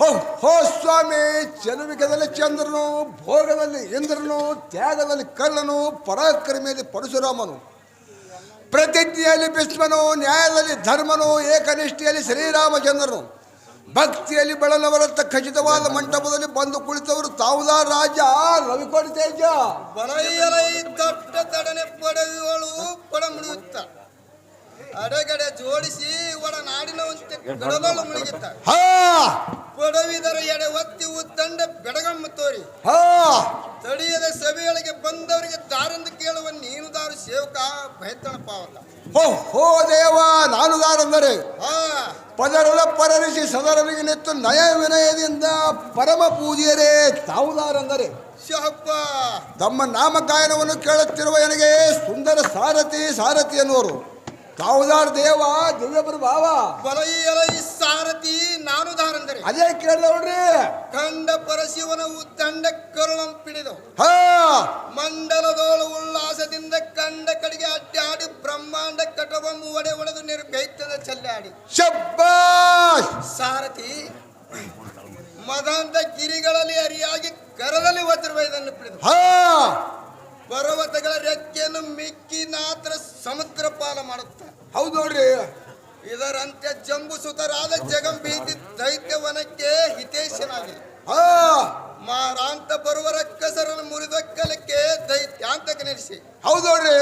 ಹೋ ಹೋ ಸ್ವಾಮಿ ಚಲುವಿಕದಲ್ಲಿ ಚಂದ್ರನು ಭೋಗದಲ್ಲಿ ಇಂದ್ರನು ತ್ಯಾಗದಲ್ಲಿ ಕರ್ಣನು ಪರಾಕ್ರಮಿಯಲ್ಲಿ ಪರಶುರಾಮನು. ಪ್ರತಿಜ್ಞೆಯಲ್ಲಿ ಭೀಷ್ಮನು ನ್ಯಾಯದಲ್ಲಿ ಧರ್ಮನು ಏಕನಿಷ್ಠೆಯಲ್ಲಿ ಶ್ರೀರಾಮಚಂದ್ರನು. ಭಕ್ತಿಯಲ್ಲಿ ಬೆಳನವರತ್ತ ಖಚಿತವಾದ ಮಂಟಪದಲ್ಲಿ ಬಂದು ಕುಳಿತವರು ತಾವುದ ರಾಜ? ರವಿಕೋಟಿ ತೇಜ. ಬಲೈಯಲೈ ದಟ್ಟ ತಡನೆ ಪಡೆಯುವಳು ಪಡ ಮುಡಿಯುತ್ತ ಅಡೆಗಡೆ ಜೋಡಿಸಿ ಒಡನಾಡಿನ ಗಡಲೊಳು ಮುಳುಗಿತ್ತ ಹಾ! ಪಡವಿದರ ಎಡೆ ಒತ್ತಿ ಉದ್ದಂಡ ಬೆಡಗಮ್ಮ ತೋರಿ. ಹಾ! ತಡಿಯದ ಸಭೆಯೊಳಗೆ ಬಂದವರಿಗೆ ದಾರಂದು ಕೇಳುವ ನೀನು ದಾರು ಸೇವಕ ಭಯತನ ಪಾವತ. ಹೋ ಹೋ ದೇವ ನಾನು ದಾರಂದರೆ ಹಾ. ಪದರಲ ಪರರಿಸಿ ಸದರರಿಗೆ ನೆತ್ತು ನಯ ವಿನಯದಿಂದ ಪರಮ ಪೂಜೆಯರೇ ತಾವುದಾರಂದರೆ. ತಮ್ಮ ನಾಮಗಾಯನವನ್ನು ಕೇಳುತ್ತಿರುವ ನನಗೆ ಸುಂದರ ಸಾರಥಿ ಸಾರಥಿ ಅನ್ನುವರು ತಾವುದಾರ ದೇವ ದಿವ್ಯ ಪ್ರಭಾವ ಬಲೈಯಲೈ ಸಾರಥಿ ನಾನು ದಾರಂದರೆ ಅದೇ ಕೇಳಿದವ್ರಿ ಕಂಡ ಪರಶಿವನ ಉದ್ದಂಡ ಕರುಣಂ ಪಿಡಿದು ಹಾ. ಮಂಡಲದೋಳು ಉಲ್ಲಾಸದಿಂದ ಕಂಡ ಕಡೆಗೆ ಅಡ್ಡಾಡಿ ಬ್ರಹ್ಮಾಂಡ ಕಟವ ಒಡೆ ಒಡೆದು ನಿರ್ಭೈತದ ಚಲ್ಲಾಡಿ. ಶಬ್ಬಾಶ್ ಸಾರಥಿ ಮದಾಂತ ಗಿರಿಗಳಲ್ಲಿ ಅರಿಯಾಗಿ ಕರದಲ್ಲಿ ಒತ್ತಿರುವ ಇದನ್ನು ಪಿಡಿದು ಹಾ. ಪರ್ವತಗಳ ರೆಕ್ಕೆಯನ್ನು ಮಿಕ್ಕಿ ನಾತ್ರ ಸಮುದ್ರ ಪಾಲ ಮಾಡುತ್ತ. ಹೌದು ನೋಡ್ರಿ. ಇದರಂತೆ ಜಂಬು ಸುತರಾದ ಬೀದಿ ದೈತ್ಯವನಕ್ಕೆ ಹಿತೇಶನಾಗಿ ಹಾ. ಮಾರಾಂತ ಬರುವ ರಕ್ಕಸರನ್ನು ದೈತ್ಯ ಅಂತ ಕಣೇಶಿ ಹೌದು ನೋಡ್ರಿ.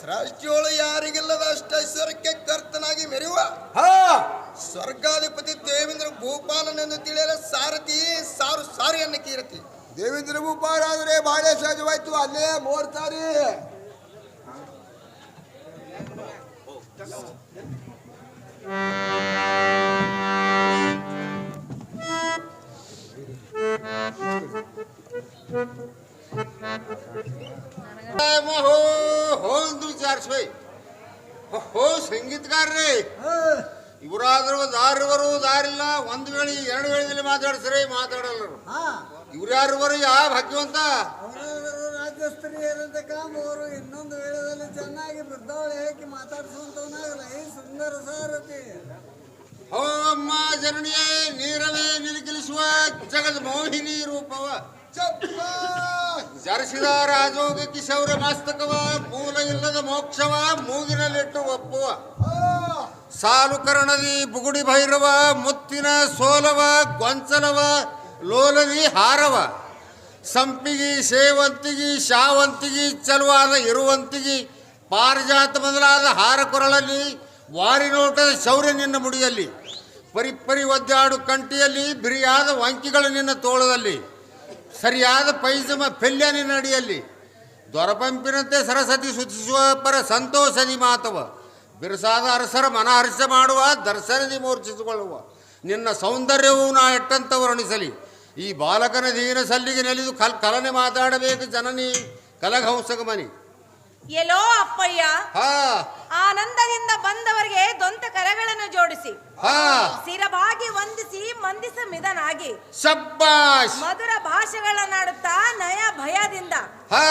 ಸೃಷ್ಟಿಯೊಳು ಯಾರಿಗಿಲ್ಲದ ಅಷ್ಟೈಶ್ವರ್ಯಕ್ಕೆ ಕರ್ತನಾಗಿ ಮೆರೆಯುವ. ಹಾ. ಸ್ವರ್ಗಾಧಿಪತಿ ದೇವೇಂದ್ರ ಭೂಪಾಲನೆಂದು ತಿಳಿಯಲು ಸಾರಥಿ ಸಾರು ಸಾರಿಯನ್ನು ಕೀರತಿ. ದೇವೇಂದ್ರ ಭೂಪಾಲ ಅಂದ್ರೆ ಬಾಳೆ ಸಹಜವಾಯ್ತು ಅಲ್ಲೇ ಮೋರ್ತಾರಿ. ಹೋ ಹೋಂದು ವಿಚಾರಿಸ್ಬೈ ಹೋ ಬರು ಇವರಾದ್ರೂ ದಾರಿವರು ದಾರಿಲ್ಲ ಒಂದು ವೇಳೆ ಎರಡು ವೇಳೆ ಮಾತಾಡ್ಸ್ರಿ ಮಾತಾಡಲ್ಲರು ಹಾ ಯಾ ಯಾವ ಭಾಗ್ಯವಂತ? ಕಾಮ ಅವರು ಇನ್ನೊಂದು ವೇಳೆದಲ್ಲಿ ಚೆನ್ನಾಗಿ ಬಿದ್ದವಳಿ ಹಾಕಿ ಮಾತಾಡಿಸುವಂತವನಾಗಲ್ಲ. ಈ ಸುಂದರ ಸಾರಥಿ. ಓಮ್ಮ ಅಮ್ಮ ಜನನಿಯೇ ನೀರವೇ ನಿಲುಕಿಲಿಸುವ ಜಗದ ಮೋಹಿನಿ ರೂಪವ ಜರಿಸಿದ ರಾಜೋಗ ಕಿಶೌರ ಮಸ್ತಕವ ಮೂಲ ಇಲ್ಲದ ಮೋಕ್ಷವ ಮೂಗಿನಲ್ಲಿಟ್ಟು ಒಪ್ಪುವ. ಸಾಲು ಕರ್ಣದಿ ಬುಗುಡಿ ಭೈರವ ಮುತ್ತಿನ ಸೋಲವ ಗೊಂಚಲವ ಲೋಲದಿ ಹಾರವ. ಸಂಪಿಗಿ, ಸೇವಂತಿಗಿ, ಶಾವಂತಿಗಿ, ಚಲುವಾದ, ಇರುವಂತಿಗಿ, ಪಾರಿಜಾತ ಮೊದಲಾದ ಹಾರ ಕೊರಳಲ್ಲಿ ವಾರಿನೋಟದ ಶೌರ್ಯ ನಿನ್ನ ಮುಡಿಯಲ್ಲಿ, ಪರಿಪರಿ ಒದ್ದಾಡು ಕಂಟಿಯಲ್ಲಿ ಬಿರಿಯಾದ ವಂಕಿಗಳು ನಿನ್ನ ತೋಳದಲ್ಲಿ, ಸರಿಯಾದ ಪೈಜಮ ಪೆಲ್ಯ ನಿನ್ನ ಅಡಿಯಲ್ಲಿ, ದೊರಪಂಪಿನಂತೆ ಸರಸ್ವತಿ ಸುತಿಸುವ ಪರ ಸಂತೋಷದಿ ಮಾತವ. ಬಿರುಸಾದ ಅರಸರ ಮನಹರ್ಷ ಮಾಡುವ ದರ್ಶನದಿ ಮೂರ್ಛಿಸಿಕೊಳ್ಳುವ. ನಿನ್ನ ಸೌಂದರ್ಯವು ನಾ ಎಟ್ಟಂತ ವರ್ಣಿಸಲಿ ಈ ಬಾಲಕನ ದೀನ ಸಲ್ಲಿಗೆ ನೆಲೆದು ಕಲ್ ಕಲನೆ ಮಾತಾಡಬೇಕು ಜನನಿ ಕಲಘಂಸಕ ಮನಿ. ಎಲ್ಲೋ ಅಪ್ಪಯ್ಯ ಹಾ. ಆನಂದದಿಂದ ಬಂದವರಿಗೆ ದೊಂತ ಕರಗಳನ್ನು ಜೋಡಿಸಿ. ಸಿರಬಾಗಿ ವಂದಿಸಿ ಮಂದಿಸ ಮಿದನಾಗಿ ಮಧುರ ಭಾಷೆಗಳನ್ನಾಡುತ್ತಾ ನಯ ಭಯದಿಂದ. ಹಾ.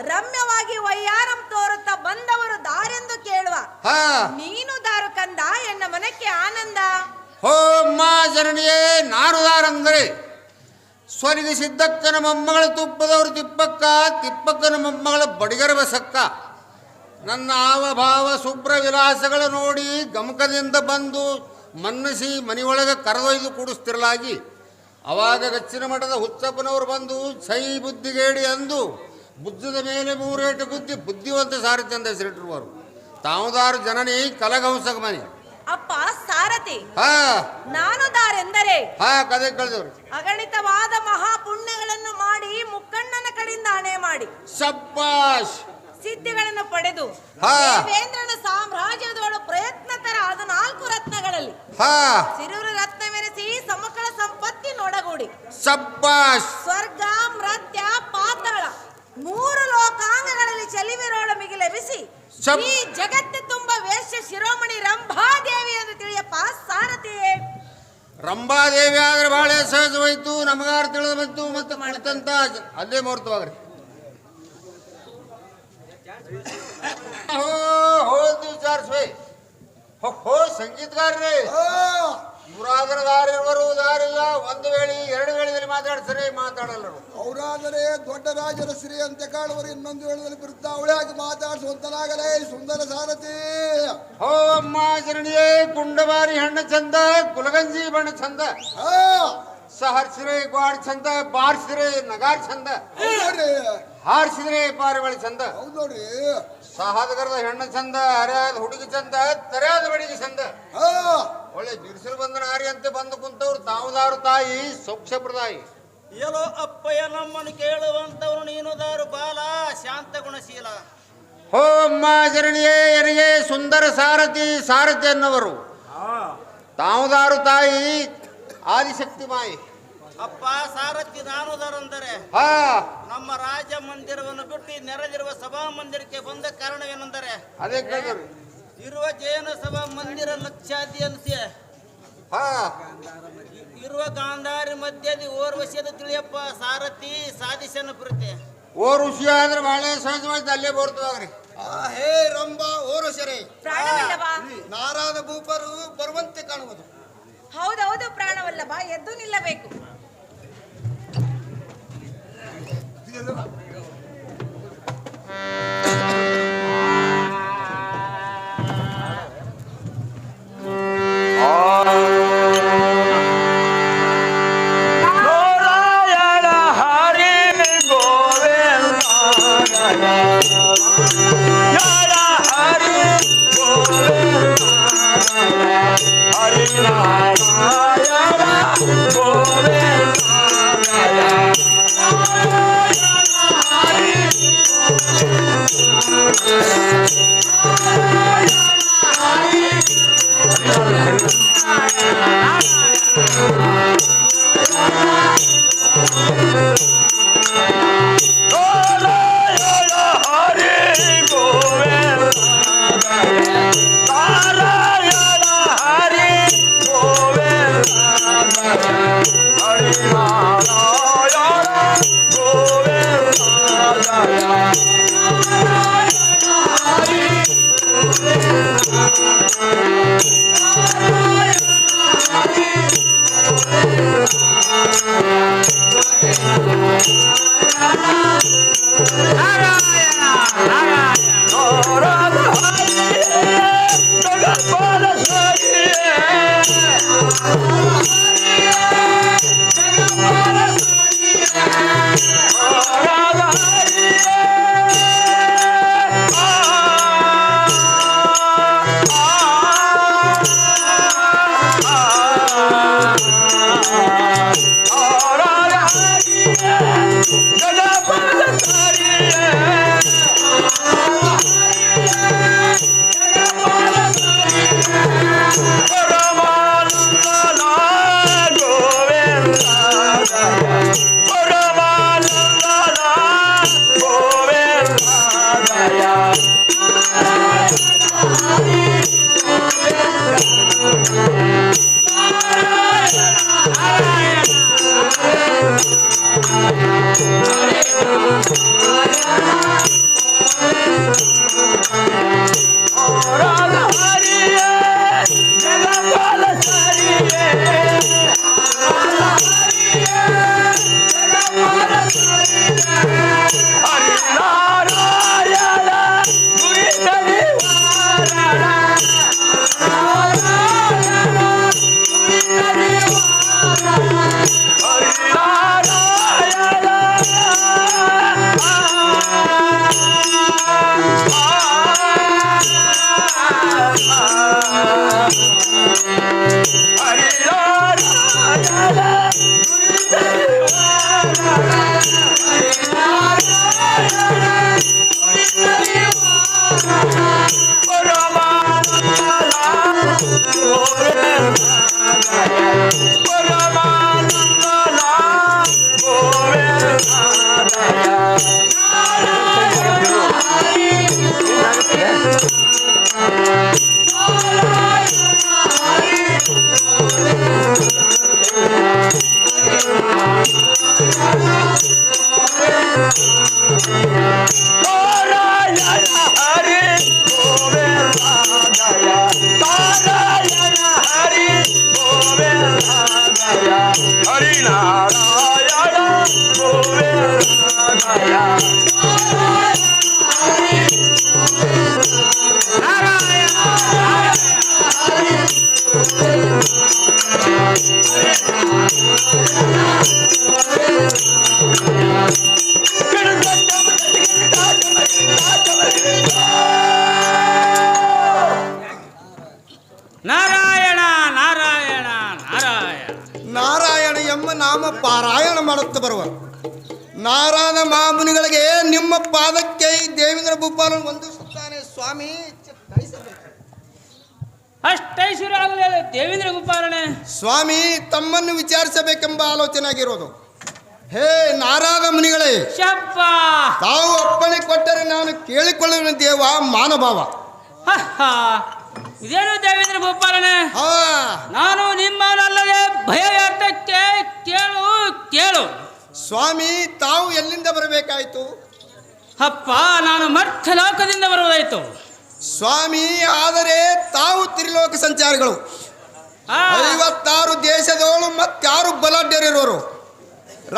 ರಮ್ಯವಾಗಿ ವೈಯಾರಂ ತೋರುತ್ತ ಬಂದವರು ದಾರೆಂದು ಕೇಳುವ. ನೀನು ದಾರು ಕಂದ ಎನ್ನ ಮನಕ್ಕೆ ಆನಂದ. ಹೋ ಮಾ ಜನನಿಯೇ ನಾನು ದಾರಂದರೆ ಸ್ವರಿಗೆ ಸಿದ್ದಕ್ಕನ ಮೊಮ್ಮಗಳ ತುಪ್ಪದವರು ತಿಪ್ಪಕ್ಕ, ತಿಪ್ಪಕ್ಕನ ಮೊಮ್ಮಗಳ ಬಡಿಗರ ಬಸಕ್ಕ. ನನ್ನ ಆವಭಾವ ಶುಭ್ರ ವಿಲಾಸಗಳ ನೋಡಿ ಗಮಕದಿಂದ ಬಂದು ಮನ್ನಸಿ ಮನೆಯೊಳಗೆ ಕರೆದೊಯ್ದು ಕೂಡಿಸ್ತಿರಲಾಗಿ. ಅವಾಗ ಗಚ್ಚಿನ ಮಠದ ಹುಚ್ಚಪ್ಪನವರು ಬಂದು, ಸೈ ಬುದ್ಧಿಗೇಡಿ ಅಂದು ಬುದ್ಧದ ಮೇಲೆ ಮೂರೇಟು ಬುದ್ಧಿ ಬುದ್ಧಿವಂತ ಸಾರಥಿ ಅಂತ ಹೆಸರಿಟ್ಟಿರುವರು. ತಾವುದಾರು ಜನನಿ ಕಲಗಂಸಕ ಮನೆ. ಹಾ. ನಾನು ದಾರೆಂದರೆ ಹಾ ಕದೆ ಕಳೆದವ್ರು. ಅಗಣಿತವಾದ ಮಹಾಪುಣ್ಯಗಳನ್ನು ಮಾಡಿ ಮುಕ್ಕಣ್ಣನ ಕಡೆಯಿಂದ ಹಣೆ ಮಾಡಿ. ಸಬ್ಬಾಶ್ ಸಿದ್ಧಿಗಳನ್ನು ಪಡೆದು. ದೇವೇಂದ್ರನ ಸಾಮ್ರಾಜ್ಯದೊಳು ಪ್ರಯತ್ನ ತರ ರತ್ನಗಳಲ್ಲಿ. ಸಿರೂರು ರತ್ನವೆನಿಸಿ ಸಮಕಳ ಸಂಪತ್ತಿ ನೋಡಗೂಡಿ. ಸಬ್ಬಾಶ್ ಸ್ವರ್ಗ ಮೃತ್ಯ ಪಾತಾಳ ಮೂರು ಲೋಕಾಂಗಗಳಲ್ಲಿ ಚಲಿವಿರೋಳ ಮಿಗಿಲೆಬಿಸಿ ಈ ಜಗತ್ತು ತುಂಬ ವೇಶ್ಯ ಶಿರೋಮಣಿ ರಂಭಾದೇವಿ ಅಂತ ತಿಳಿಯಪ್ಪ ಸಾರಥಿಯೇ. ರಂಭಾದೇವಿ ಆದ್ರೆ ಬಹಳ ಸಹಜವಾಯ್ತು ನಮಗಾರ ತಿಳಿದು ಬಂತು ಮತ್ತೆ ಮಾಡಿದಂತ ಜ- ಅಲ್ಲೇ ಮುಹೂರ್ತವಾಗ್ರಿ. ಹೋ ಹೋದ್ ವಿಚಾರಿಸ್ವೆ ಹೋ ಹೋ ಸಂಗೀತಗಾರ್ರಿ. ಆ, ಇವ್ರಾದ್ರ ದಾರಿರುವರು ದಾರಿಲ್ಲ ಒಂದು ವೇಳೆ ಎರಡು ವೇಳೆಯಲ್ಲಿ ಮಾತಾಡ್ತಾರೆ ಮಾತಾಡಲ್ಲ ಅವರಾದರೆ ದೊಡ್ಡ ರಾಜರ ಶ್ರೀ ಅಂತ ಕಾಣುವರು ಇನ್ನೊಂದು ವೇಳದಲ್ಲಿ ಬಿರುತ್ತ ಅವಳಾಗಿ ಮಾತಾಡಿಸುವಂತನಾಗಲೇ ಸುಂದರ ಸಾರಥಿ. ಹೋ ಅಮ್ಮ ಶರಣಿಯೇ ಕುಂಡಬಾರಿ ಹಣ್ಣು ಚಂದ ಕುಲಗಂಜಿ ಬಣ್ಣ ಚಂದ. ಸಹರ್ಸಿರೆ ಗ್ವಾಡ್ ಚಂದ ಬಾರ್ಸಿರೆ ನಗಾರ್ ಚಂದ. ಹಾರಿಸಿದ್ರೆ ಪಾರಿವಾಳ ಚಂದ. ಹೌದು ನೋಡ್ರಿ. ಸಹದಗರದ ಹೆಣ್ಣು ಚಂದ ಹರಿಯಾದ ಹುಡುಗಿ ಚಂದ ತರ್ಯಾದ ಬಡಿಗೆ ಚಂದ ಆ, ಒಳ್ಳೆ ಬಿರುಸಲು ಬಂದ ನಾರಿ ಅಂತ ಬಂದು ತಾವುದಾರು ತಾಯಿ ಸೌಕ್ಷಪ್ರದಾಯಿ ಎಲ್ಲೋ ಅಪ್ಪಯ್ಯ ನಮ್ಮನ್ನು ಕೇಳುವಂತವನು ನೀನು ದಾರು ಬಾಲ ಶಾಂತ ಗುಣಶೀಲ. ಹೋ ಅಮ್ಮ ಜರಣಿಯೇ ಎನಗೆ ಸುಂದರ ಸಾರಥಿ ಸಾರಥಿ ಅನ್ನವರು. ತಾವುದಾರು ತಾಯಿ ಆದಿಶಕ್ತಿ ಮಾಯಿ. ಅಪ್ಪ ಸಾರಥಿ ನಾನು ದಾರಂದರೆ ಹಾ. ನಮ್ಮ ರಾಜ ಮಂದಿರವನ್ನು ಬಿಟ್ಟು ನೆರೆದಿರುವ ಸಭಾ ಮಂದಿರಕ್ಕೆ ಬಂದ ಕಾರಣವೇನೆಂದರೆ ಅದೇ ಕೇಳಿದ್ರು. ಇರುವ ಜೈನ ಸಭಾ ಮಂದಿರ ಲಕ್ಷಾದಿ ಅನಿಸಿ ಹಾ. ಇರುವ ಗಾಂಧಾರಿ ಮಧ್ಯದಿ ಓರ್ವಶಿಯದ ತಿಳಿಯಪ್ಪ ಸಾರಥಿ ಸಾಧಿಸನ ಪ್ರೀತಿ ಓರ್ ಋಷಿ ಆದ್ರೆ ಬಹಳ ಸಹಜವಾಗಿ ಅಲ್ಲೇ ಬರ್ತದ್ರಿ ಆ ಹೇ ರಂಬ ಓರ್ ಪ್ರಾಣವಲ್ಲಭ ನಾರಾದ ಭೂಪರು ಬರುವಂತೆ ಕಾಣುವುದು. ಹೌದೌದು ಪ್ರಾಣವಲ್ಲಭ ಎದ್ದು ನಿಲ್ಲಬೇಕು. ಬರುವ. ನಾರಾಯಣ ಮಾಮುನಿಗಳಿಗೆ ನಿಮ್ಮ ಪಾದಕ್ಕೆ ಈ ದೇವೇಂದ್ರ ಭೂಪಾಲ ವಂದಿಸುತ್ತಾನೆ ಸ್ವಾಮಿ. ಅಷ್ಟೈಶ್ವರ್ಯ ಆಗಲಿಲ್ಲ ದೇವೇಂದ್ರ ಗೋಪಾಲನೆ ಸ್ವಾಮಿ ತಮ್ಮನ್ನು ವಿಚಾರಿಸಬೇಕೆಂಬ ಆಲೋಚನೆ ಆಗಿರೋದು. ಹೇ ನಾರಾಯಣ ಮುನಿಗಳೇ ಶಪ್ಪ! ತಾವು ಅಪ್ಪಣೆ ಕೊಟ್ಟರೆ ನಾನು ಕೇಳಿಕೊಳ್ಳುವ ದೇವ ಮಾನಭಾವ. ಇದೇನು ದೇವೇಂದ್ರ ಗೋಪಾಲನೆ ಹಾ. ನಾನು ನಿಮ್ಮನಲ್ಲದೆ ಭಯ ಸ್ವಾಮಿ ತಾವು ಎಲ್ಲಿಂದ ಬರಬೇಕಾಯಿತು? ಅಪ್ಪ ನಾನು ಮರ್ಥ ಲೋಕದಿಂದ ಬರುವುದಾಯ್ತು. ಸ್ವಾಮಿ ಆದರೆ ತಾವು ತ್ರಿಲೋಕ ಸಂಚಾರಿಗಳು. ಐವತ್ತಾರು ದೇಶದವಳು ಮತ್ತಾರು ಬಲಾಢ್ಯರಿರೋರು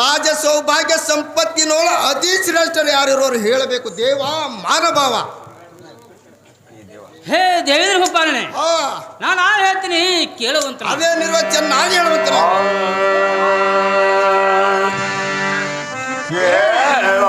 ರಾಜ ಸೌಭಾಗ್ಯ ಸಂಪತ್ತಿನೋಳು ಅತಿ ಶ್ರೇಷ್ಠರು ಯಾರಿರೋರು ಹೇಳಬೇಕು. ದೇವ ಮಾನಭಾವ. ಹೇ ದೇವೇಂದ್ರ ಗೋಪಾಲನೆ ಹಾ ನಾನು ಹೇಳ್ತೀನಿ ಕೇಳುವಂತ ಅದೇ ನಿರ್ವಚನ ನಾನು ಹೇಳುವಂತ Yeah.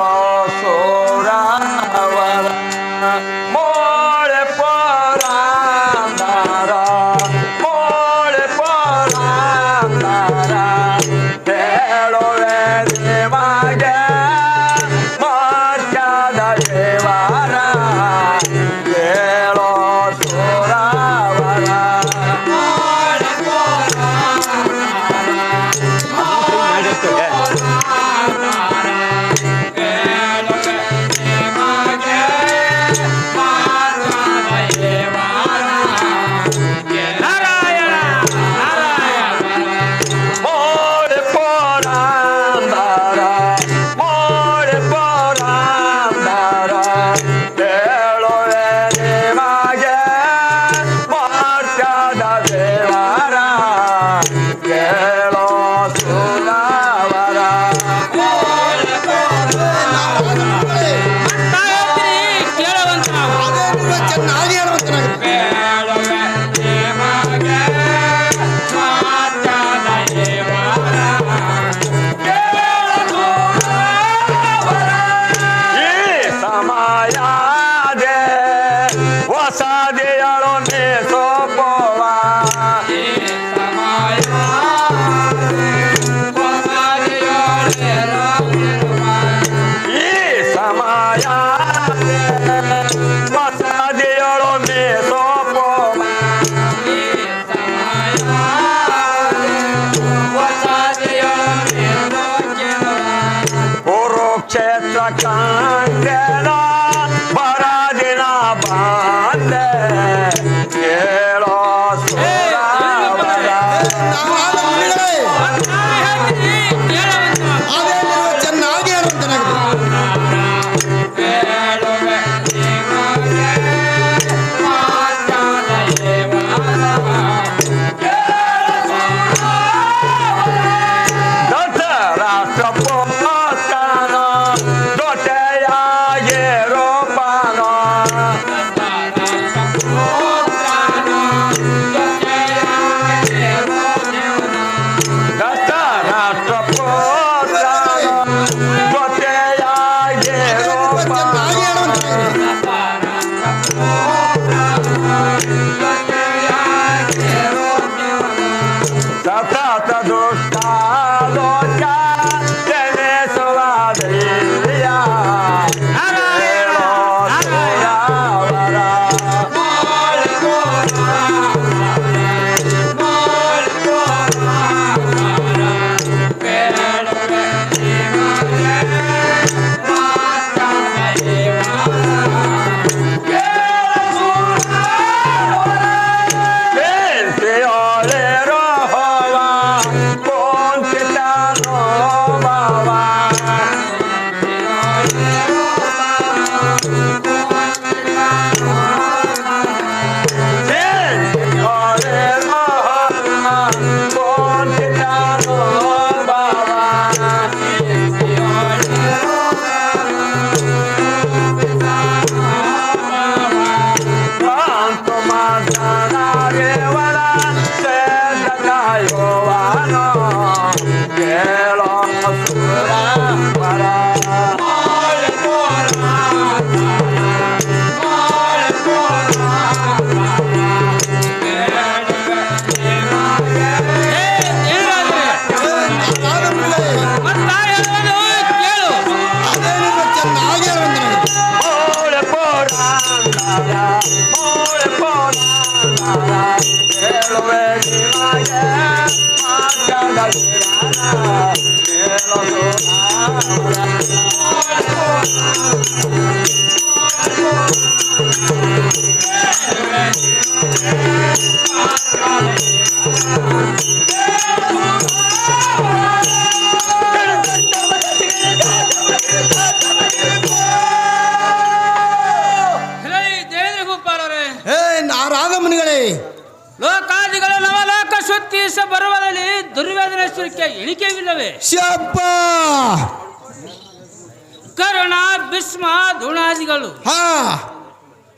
ದ್ರೋಣಾದಿಗಳು ಹಾ.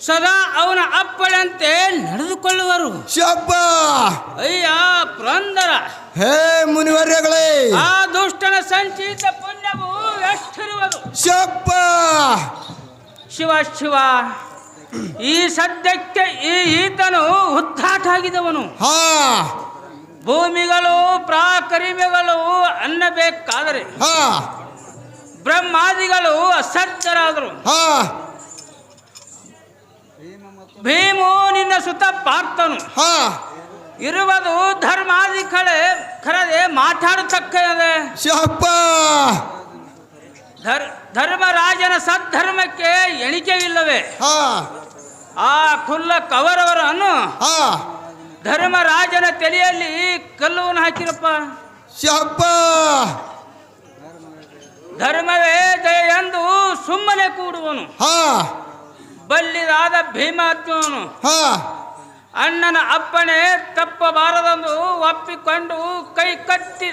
ಸದಾ ಅವನ ಅಪ್ಪಳಂತೆ ನಡೆದುಕೊಳ್ಳುವರು. ಶಬ್ಬ. ಅಯ್ಯ ಪ್ರಂದರ. ಹೇ ಮುನಿವರ್ಯಗಳೇ. ಆ ದುಷ್ಟನ ಸಂಚಿತ ಪುಣ್ಯವು ಎಷ್ಟಿರುವುದು? ಶಪ್ಪ ಶಿವ ಶಿವ. ಈ ಸದ್ಯಕ್ಕೆ ಈ ಈತನು ಉದ್ದಾಟ ಆಗಿದವನು ಹಾ. ಭೂಮಿಗಳು ಪ್ರಾಕರಿಮೆಗಳು ಅನ್ನಬೇಕಾದರೆ ಹಾ. ಬ್ರಹ್ಮಾದಿಗಳು ಅಸಜ್ಜರಾದರು ಹಾ. ಭೀಮು ನಿನ್ನ ಸುತ್ತ ಪಾರ್ಥನು. ಹಾ. ಇರುವುದು ಧರ್ಮಾದಿ ಕಳೆ ಖರದೆ ಮಾತಾಡತಕ್ಕದೆ ಶಪ್ಪ ಧರ್ ಧರ್ಮರಾಜನ ಸದ್ಧರ್ಮಕ್ಕೆ ಎಣಿಕೆಯಿಲ್ಲವೇ ಹಾ. ಆ ಖುಲ್ಲ ಕವರವರನ್ನು ಹಾ. ಧರ್ಮರಾಜನ ತಲೆಯಲ್ಲಿ ಕಲ್ಲುವನ್ನು ಹಾಕಿರಪ್ಪ. ಶಪ್ಪ ಧರ್ಮವೇ ಜಯ ಎಂದು ಸುಮ್ಮನೆ ಕೂಡುವನು. ಹಾ. ಬಲ್ಲಿದಾದ ಭೀಮಾತ್ಮನು. ಹಾ. ಅಣ್ಣನ ಅಪ್ಪಣೆ ತಪ್ಪಬಾರದೆಂದು ಒಪ್ಪಿಕೊಂಡು ಕೈ ಕಟ್ಟಿ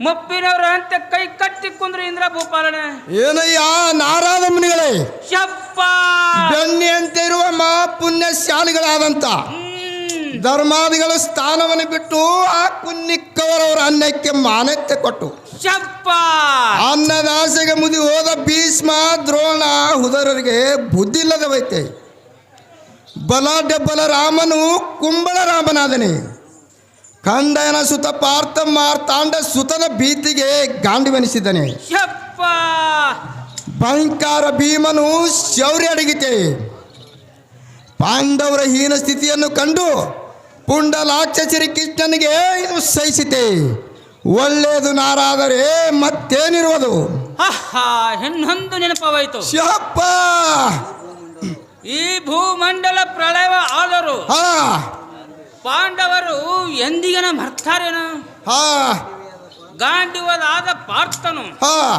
ಮುಪ್ಪಿನವರು ಅಂತ ಕೈ ಕಟ್ಟಿ ಕುಂದ್ರು ಇಂದ್ರ ಭೂಪಾಲನೆ ಏನಯ್ಯ ನಾರಾದ ಮುನಿಗಳೇ? ಶಪ್ಪ ಅಂತ ಇರುವ ಮಾ ಪುಣ್ಯ ಶಾಲಿಗಳಾದಂತ ಧರ್ಮಾದಿಗಳ ಸ್ಥಾನವನ್ನು ಬಿಟ್ಟು ಆ ಕುನ್ನಿಕ್ಕವರವರ ಅನ್ನಕ್ಕೆ ಮಾನ್ಯತೆ ಕೊಟ್ಟು. ಶಪ್ಪ ಅನ್ನದಾಸೆಗೆ ಮುದಿ ಹೋದ ಭೀಷ್ಮ ದ್ರೋಣ ಹುದರರಿಗೆ ಬುದ್ಧಿ ಇಲ್ಲದವೈತೆ ಹೋಯ್ತೆ ಬಲಾಢ್ಯ ಬಲರಾಮನು ಕುಂಬಳ ರಾಮನಾದನೆ. ಖಂಡನ ಸುತ ಪಾರ್ಥ ಮಾರ್ತಾಂಡ ಸುತನ ಭೀತಿಗೆ ಗಾಂಡಿವೆನಿಸಿದನೆ. ಶಪ್ಪ ಭಯಂಕರ ಭೀಮನು ಶೌರ್ಯ ಅಡಗಿತೆ. ಪಾಂಡವರ ಹೀನ ಸ್ಥಿತಿಯನ್ನು ಕಂಡು ಪುಂಡಲಾಕ್ಷ ಶ್ರೀಕೃಷ್ಣನಿಗೆ ಇದು ಸಹಿಸಿತೆ. ಒಳ್ಳೆಯದು ನಾರಾದರೆ ಮತ್ತೇನಿರುವುದು? ಇನ್ನೊಂದು ನೆನಪವಾಯಿತು. ಶಪ್ಪ ಈ ಭೂಮಂಡಲ ಪ್ರಳಯ ಆದರು ಹಾ. ಪಾಂಡವರು ಎಂದಿಗನ ಮರ್ತಾರೇನು? ಹಾ. ಗಾಂಡಿವದಾದ ಪಾರ್ಥನು ಹಾ.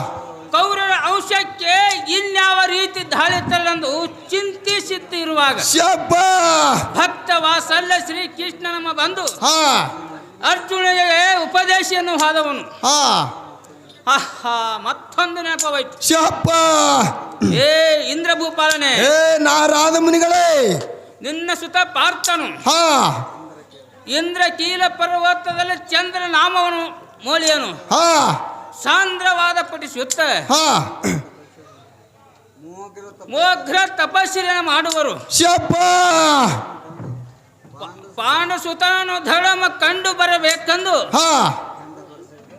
ಕೌರವ ಅಂಶಕ್ಕೆ ಇನ್ಯಾವ ರೀತಿ ದಾಳಿ ತರಲೆಂದು ಚಿಂತಿಸುತ್ತಿರುವಾಗ ಭಕ್ತ ವಾಸಲ್ಲ ಶ್ರೀ ಕೃಷ್ಣನಮ್ಮ ಬಂದು ಹಾ. ಅರ್ಜುನಿಗೆ ಉಪದೇಶಿಯನ್ನು ಹಾದವನು. ಹಾ. ಆಹಾ ಮತ್ತೊಂದು ನೆನಪವಾಯ್ತು ಶಪ್ಪ. ಏ ಇಂದ್ರ ಭೂಪಾಲನೆ ಏ ನಾರಾದ ಮುನಿಗಳೇ. ನಿನ್ನ ಸುತ ಪಾರ್ಥನು. ಹಾ. ಇಂದ್ರ ಕೀಲ ಪರ್ವತದಲ್ಲಿ ಚಂದ್ರ ನಾಮವನು ಮೌಲ್ಯನು ಹಾ. ಸಾಂದ್ರವಾದ ಪಡಿಸುತ್ತ ಹಾ. ಮೋಘ್ರ ತಪಸ್ಸಿನ ಮಾಡುವರು. ಶಪ್ಪ. ಪಾಂಡಸುತನನ್ನು ಧರ್ಮ ಕಂಡು ಬರಬೇಕೆಂದು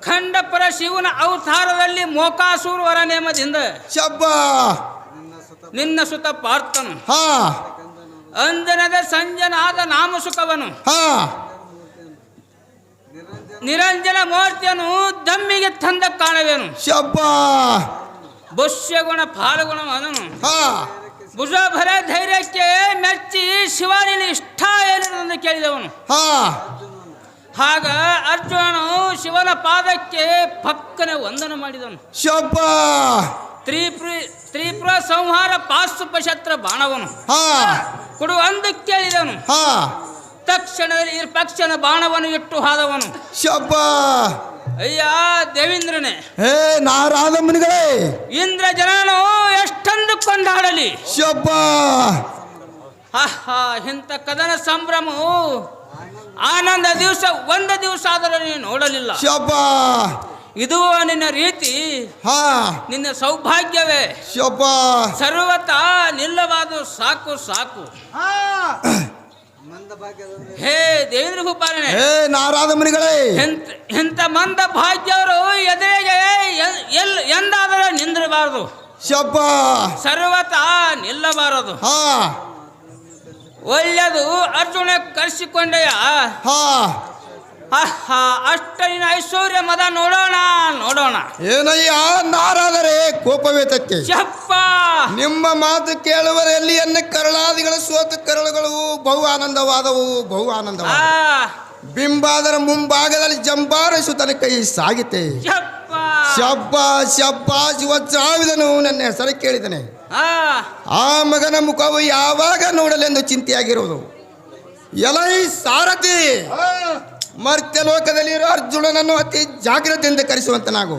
ಖಂಡಪುರ ಶಿವನ ಅವತಾರದಲ್ಲಿ ಮೋಕಾಸುರವರ ನೇಮದಿಂದ ಶಬ್ಬಾ. ನಿನ್ನ ಸುತ ಪಾರ್ಥನು. ಹಾ. ಅಂಜನದ ಸಂಜನಾದ ನಾಮಸುಖವನು. ಹಾ. ನಿರಂಜನ ಮೂರ್ತಿಯನ್ನು ದಮ್ಮಿಗೆ ತಂದ ಕಾಣವೇನು. ಶಬ್ಬಾ. ಬುಷ್ಯಗುಣ ಫಾಲಗುಣ ಅದನು ಹಾ. ಭುಜಭರ ಧೈರ್ಯಕ್ಕೆ ಮೆಚ್ಚಿ ಶಿವನಿನ ಇಷ್ಟ ಏನಿರುವುದೆಂದು ಕೇಳಿದವನು. ಹಾ. ಹಾಗ ಅರ್ಜುನನು ಶಿವನ ಪಾದಕ್ಕೆ ಪಕ್ಕನೆ ವಂದನ ಮಾಡಿದನು. ಶಪ್ಪ ತ್ರಿಪುರ ತ್ರಿಪುರ ಸಂಹಾರ ಪಾಶುಪಶತ್ರ ಬಾಣವನು. ಹಾ. ಕೊಡು ಅಂದು ಕೇಳಿದನು ಹಾ. ತಕ್ಷಣದಲ್ಲಿ ಈ ಪಕ್ಷನ ಬಾಣವನ್ನು ಇಟ್ಟು ಹಾದವನು. ಶಪ್ಪ ಅಯ್ಯ ದೇವೇಂದ್ರನೇ. ಹೇ ನಾರಾದ ಮುನಿಗಳೇ ಇಂದ್ರ ಜನನು ಎಷ್ಟೊಂದು ಕೊಂಡಾಡಲಿ. ಆಹಾ ಇಂಥ ಕದನ ಸಂಭ್ರಮ ಆನಂದ ದಿವಸ ಒಂದು ದಿವಸ ಆದರೂ ನೀನು ನೋಡಲಿಲ್ಲ. ಇದು ನಿನ್ನ ರೀತಿ ಹಾ. ನಿನ್ನ ಸೌಭಾಗ್ಯವೇ. ಸರ್ವತ ಸರ್ವತಾ ನಿಲ್ಲವಾದು ಸಾಕು ಸಾಕು. ಹೇ. ದೇವೇಂದ್ರ ಭೂಪಾಲನೆ ಹೇ ನಾರಾದ ಮುನಿಗಳೇ. ಎಂತ ಮಂದ ಭಾಗ್ಯವರು ಎದುರಿಗೆ ಎಲ್ ಎಂದಾದರೂ ನಿಂದಿರಬಾರದು. ಶಪ್ಪ ಸರ್ವತಾ ನಿಲ್ಲಬಾರದು. ಹಾ. ಒಳ್ಳೆಯದು ಅರ್ಜುನ ಕರೆಸಿಕೊಂಡೆಯ. ಹಾ. ಆಹಾ ಅಷ್ಟ ಐಶ್ವರ್ಯ ಮದ ನೋಡೋಣ ನೋಡೋಣ. ಏನಯ್ಯ ನಾರಾದರೆ ಕೋಪವೇತಕ್ಕೆ ಶಪ್ಪ ನಿಮ್ಮ ಮಾತು ಕೇಳುವರಲ್ಲಿ ಎನ್ನ ಕರಳಾದಿಗಳ ಸೋತು ಕರಳುಗಳು ಬಹು ಆನಂದವಾದವು ಬಹು ಆನಂದವಾದ ಆ ಬಿಂಬಾದರ ಮುಂಭಾಗದಲ್ಲಿ ಜಂಬಾರಿಸುತ್ತಲ ಕೈ ಸಾಗಿತೆ. ಶಬ್ಬ. ಶಬ್ಬ ಶಿವಚಾವಿದನು ನನ್ನ ಹೆಸರು ಕೇಳಿದನೆ. ಆ. ಆ ಮಗನ ಮುಖವು ಯಾವಾಗ ನೋಡಲೆಂದು ಚಿಂತೆಯಾಗಿರುವುದು. ಎಲೈ ಸಾರಥಿ. ಮರ್ತ್ಯ ಲೋಕದಲ್ಲಿರೋ ಅರ್ಜುನನನ್ನು ಅತಿ ಜಾಗ್ರತೆಯಿಂದ ಕರೆಸುವಂತನಾಗು.